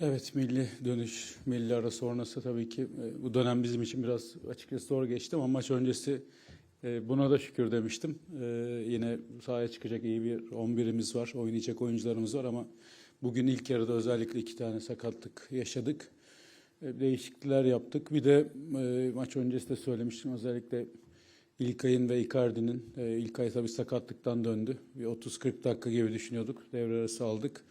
Evet milli dönüş, milli ara sonrası tabii ki e, bu dönem bizim için biraz açıkçası zor geçti ama maç öncesi e, buna da şükür demiştim. E, Yine sahaya çıkacak iyi bir 11'imiz var, oynayacak oyuncularımız var ama bugün ilk yarıda özellikle iki tane sakatlık yaşadık. Değişiklikler yaptık. Bir de maç öncesi de söylemiştim özellikle İlkay'ın ve Icardi'nin, İlkay tabii sakatlıktan döndü. Bir 30-40 dakika gibi düşünüyorduk. Devre arası aldık.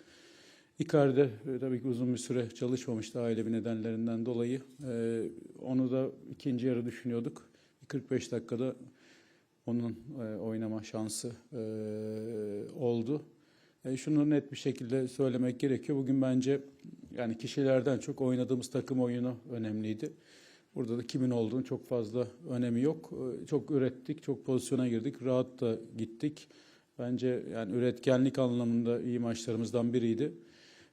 Icardi e, tabii ki uzun bir süre çalışmamıştı ailevi nedenlerinden dolayı. E, onu da ikinci yarı düşünüyorduk. 45 dakikada onun e, oynama şansı e, oldu. E, şunu net bir şekilde söylemek gerekiyor. Bugün bence yani kişilerden çok oynadığımız takım oyunu önemliydi. Burada da kimin olduğunu çok fazla önemi yok. E, Çok ürettik, çok pozisyona girdik, rahat da gittik. Bence yani üretkenlik anlamında iyi maçlarımızdan biriydi.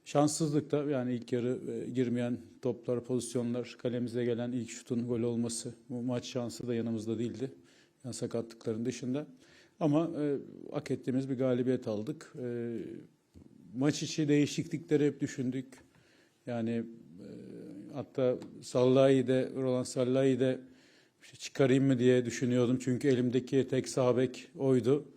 Şanssızlık da yani ilk yarı e, girmeyen toplar, pozisyonlar, kalemize gelen ilk şutun gol olması. Bu maç şansı da yanımızda değildi. Yani sakatlıkların dışında. Ama e, hak ettiğimiz bir galibiyet aldık. E, maç içi değişiklikleri hep düşündük. Yani e, hatta Sallahi de, Roland Sallahi de işte çıkarayım mı diye düşünüyordum. Çünkü elimdeki tek sağ oydu.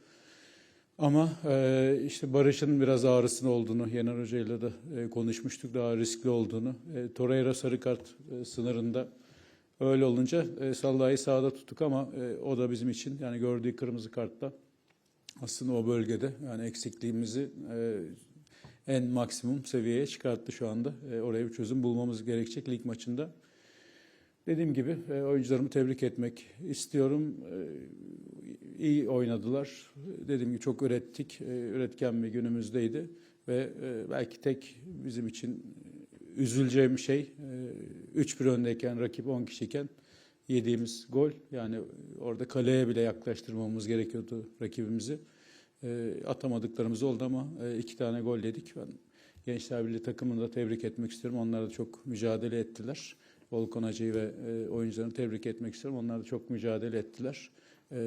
Ama e, işte Barış'ın biraz ağrısının olduğunu, Yener Hoca ile de e, konuşmuştuk, daha riskli olduğunu. E, Torreira sarı kart e, sınırında öyle olunca e, Sallah'ı sağda tuttuk ama e, o da bizim için yani gördüğü kırmızı kartla aslında o bölgede yani eksikliğimizi e, en maksimum seviyeye çıkarttı şu anda. E, oraya bir çözüm bulmamız gerekecek lig maçında. Dediğim gibi e, oyuncularımı tebrik etmek istiyorum. E, iyi oynadılar. Dediğim gibi çok ürettik. E, üretken bir günümüzdeydi. Ve e, belki tek bizim için üzüleceğim şey e, 3-1 öndeyken, rakip 10 kişiyken yediğimiz gol. Yani orada kaleye bile yaklaştırmamız gerekiyordu rakibimizi. E, atamadıklarımız oldu ama e, iki tane gol yedik. Ben Gençler Birliği takımını da tebrik etmek istiyorum. Onlar da çok mücadele ettiler. Volkan Hacı'yı ve e, oyuncularını tebrik etmek istiyorum. Onlar da çok mücadele ettiler. E,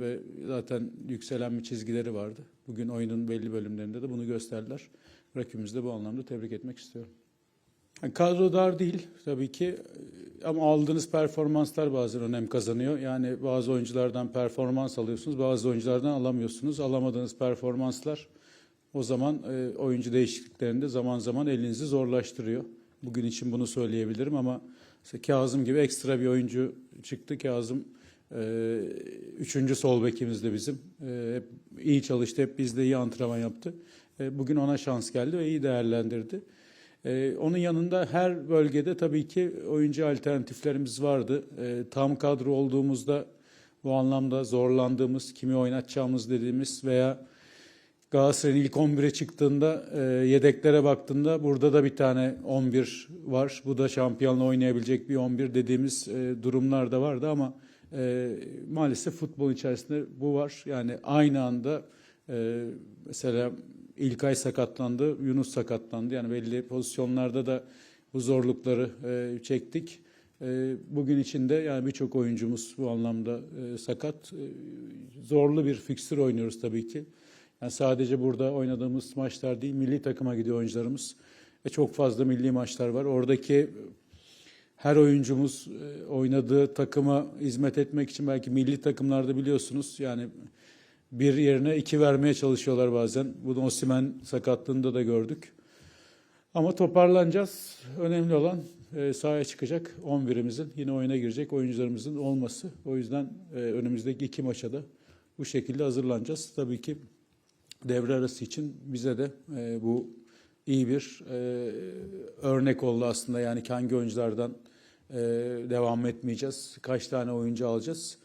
ve zaten yükselen bir çizgileri vardı. Bugün oyunun belli bölümlerinde de bunu gösterdiler. Rakibimizi de bu anlamda tebrik etmek istiyorum. Yani kadro dar değil tabii ki e, ama aldığınız performanslar bazen önem kazanıyor. Yani bazı oyunculardan performans alıyorsunuz, bazı oyunculardan alamıyorsunuz. Alamadığınız performanslar o zaman e, oyuncu değişikliklerinde zaman zaman elinizi zorlaştırıyor. Bugün için bunu söyleyebilirim ama Kazım gibi ekstra bir oyuncu çıktı. Kazım üçüncü sol bekimiz de bizim. E, hep iyi çalıştı, hep bizde iyi antrenman yaptı. E, bugün ona şans geldi ve iyi değerlendirdi. Onun yanında her bölgede tabii ki oyuncu alternatiflerimiz vardı. Tam kadro olduğumuzda bu anlamda zorlandığımız, kimi oynatacağımız dediğimiz veya Galatasaray'ın ilk 11'e çıktığında e, yedeklere baktığında burada da bir tane 11 var. Bu da şampiyonla oynayabilecek bir 11 dediğimiz e, durumlar da vardı ama e, maalesef futbol içerisinde bu var. Yani aynı anda e, mesela İlkay sakatlandı, Yunus sakatlandı. Yani belli pozisyonlarda da bu zorlukları e, çektik. E, bugün içinde yani birçok oyuncumuz bu anlamda e, sakat. E, zorlu bir fikstür oynuyoruz tabii ki. Yani sadece burada oynadığımız maçlar değil, milli takıma gidiyor oyuncularımız. Ve çok fazla milli maçlar var. Oradaki her oyuncumuz e, oynadığı takıma hizmet etmek için belki milli takımlarda biliyorsunuz yani bir yerine iki vermeye çalışıyorlar bazen. Bunu Osimen sakatlığında da gördük. Ama toparlanacağız. Önemli olan e, sahaya çıkacak 11'imizin yine oyuna girecek oyuncularımızın olması. O yüzden e, önümüzdeki iki maça da bu şekilde hazırlanacağız. Tabii ki devre arası için bize de bu iyi bir e, örnek oldu aslında. Yani hangi oyunculardan e, devam etmeyeceğiz, kaç tane oyuncu alacağız,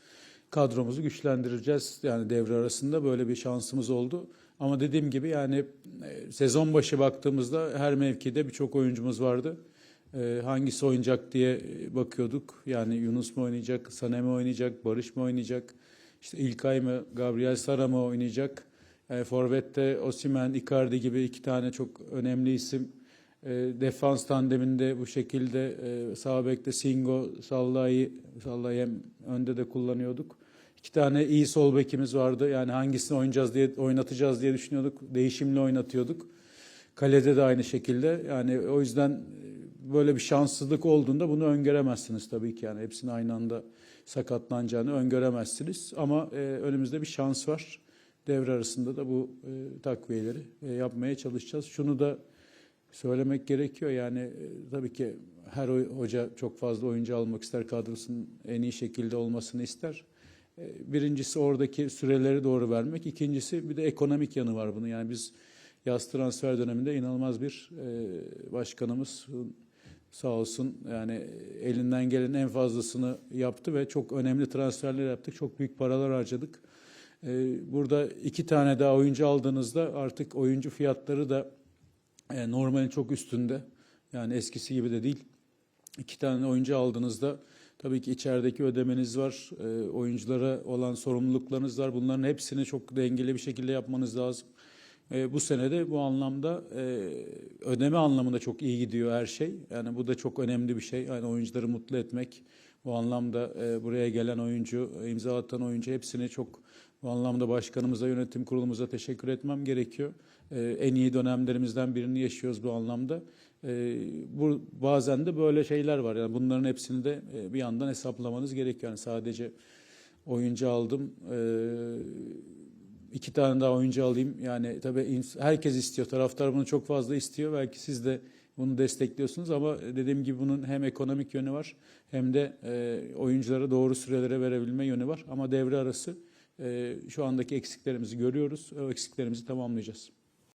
kadromuzu güçlendireceğiz. Yani devre arasında böyle bir şansımız oldu. Ama dediğim gibi yani e, sezon başı baktığımızda her mevkide birçok oyuncumuz vardı. E, hangisi oynayacak diye bakıyorduk. Yani Yunus mu oynayacak, Sané mi oynayacak, Barış mı oynayacak, işte İlkay mı, Gabriel Sara mı oynayacak? E, Forvet'te Osimen, Icardi gibi iki tane çok önemli isim. E, defans tandeminde bu şekilde e, sağ bekte Singo, Sallai'yi Sallai'yi hem önde de kullanıyorduk. İki tane iyi sol bekimiz vardı. Yani hangisini oynayacağız diye oynatacağız diye düşünüyorduk. Değişimli oynatıyorduk. Kalede de aynı şekilde. Yani o yüzden e, böyle bir şanssızlık olduğunda bunu öngöremezsiniz tabii ki. Yani hepsini aynı anda sakatlanacağını öngöremezsiniz. Ama e, önümüzde bir şans var. Devre arasında da bu e, takviyeleri e, yapmaya çalışacağız. Şunu da söylemek gerekiyor. Yani e, tabii ki her hoca çok fazla oyuncu almak ister, kadrosunun en iyi şekilde olmasını ister. E, Birincisi oradaki süreleri doğru vermek. İkincisi bir de ekonomik yanı var bunun. Yani biz yaz transfer döneminde inanılmaz bir e, başkanımız sağ olsun yani elinden gelenin en fazlasını yaptı ve çok önemli transferler yaptık. Çok büyük paralar harcadık. E, Burada iki tane daha oyuncu aldığınızda artık oyuncu fiyatları da e, normalin çok üstünde. Yani eskisi gibi de değil. İki tane oyuncu aldığınızda tabii ki içerideki ödemeniz var, e, oyunculara olan sorumluluklarınız var. Bunların hepsini çok dengeli bir şekilde yapmanız lazım. E, bu sene de bu anlamda ödeme anlamında çok iyi gidiyor her şey. Yani bu da çok önemli bir şey. Yani oyuncuları mutlu etmek. Bu anlamda buraya gelen oyuncu, imza atan oyuncu hepsini çok bu anlamda başkanımıza, yönetim kurulumuza teşekkür etmem gerekiyor. E, en iyi dönemlerimizden birini yaşıyoruz bu anlamda. E, bu bazen de böyle şeyler var. Yani bunların hepsini de e, bir yandan hesaplamanız gerekiyor. Yani sadece oyuncu aldım. E, iki tane daha oyuncu alayım. Yani tabii herkes istiyor. Taraftar bunu çok fazla istiyor. Belki siz de bunu destekliyorsunuz ama dediğim gibi bunun hem ekonomik yönü var hem de e, oyunculara doğru sürelere verebilme yönü var. Ama devre arası şu andaki eksiklerimizi görüyoruz. O eksiklerimizi tamamlayacağız.